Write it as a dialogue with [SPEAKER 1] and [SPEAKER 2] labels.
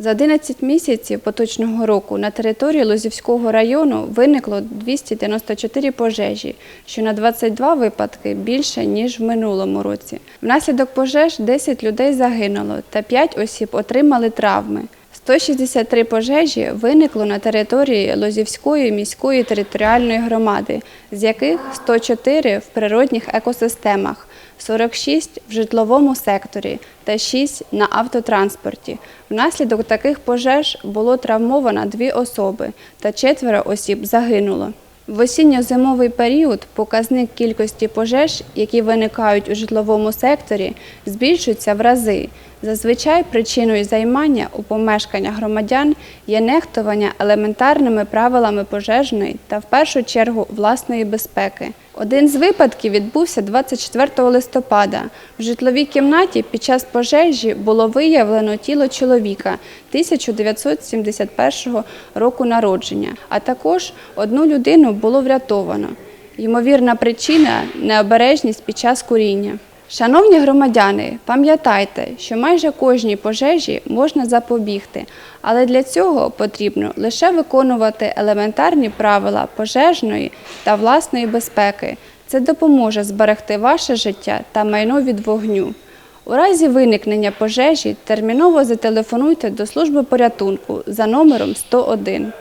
[SPEAKER 1] За 11 місяців поточного року на території Лозівського району виникло 294 пожежі, що на 22 випадки більше, ніж в минулому році. Внаслідок пожеж 10 людей загинуло та 5 осіб отримали травми. 163 пожежі виникло на території Лозівської міської територіальної громади, з яких 104 в природних екосистемах, 46 в житловому секторі та 6 на автотранспорті. Внаслідок таких пожеж було травмовано дві особи та четверо осіб загинуло. В осінньо-зимовий період показник кількості пожеж, які виникають у житловому секторі, збільшується в рази. Зазвичай причиною займання у помешканнях громадян є нехтування елементарними правилами пожежної та в першу чергу власної безпеки. Один з випадків відбувся 24 листопада. В житловій кімнаті під час пожежі було виявлено тіло чоловіка 1971 року народження, а також одну людину було врятовано. Ймовірна причина необережність під час куріння. Шановні громадяни, пам'ятайте, що майже кожній пожежі можна запобігти, але для цього потрібно лише виконувати елементарні правила пожежної та власної безпеки. Це допоможе зберегти ваше життя та майно від вогню. У разі виникнення пожежі терміново зателефонуйте до служби порятунку за номером 101.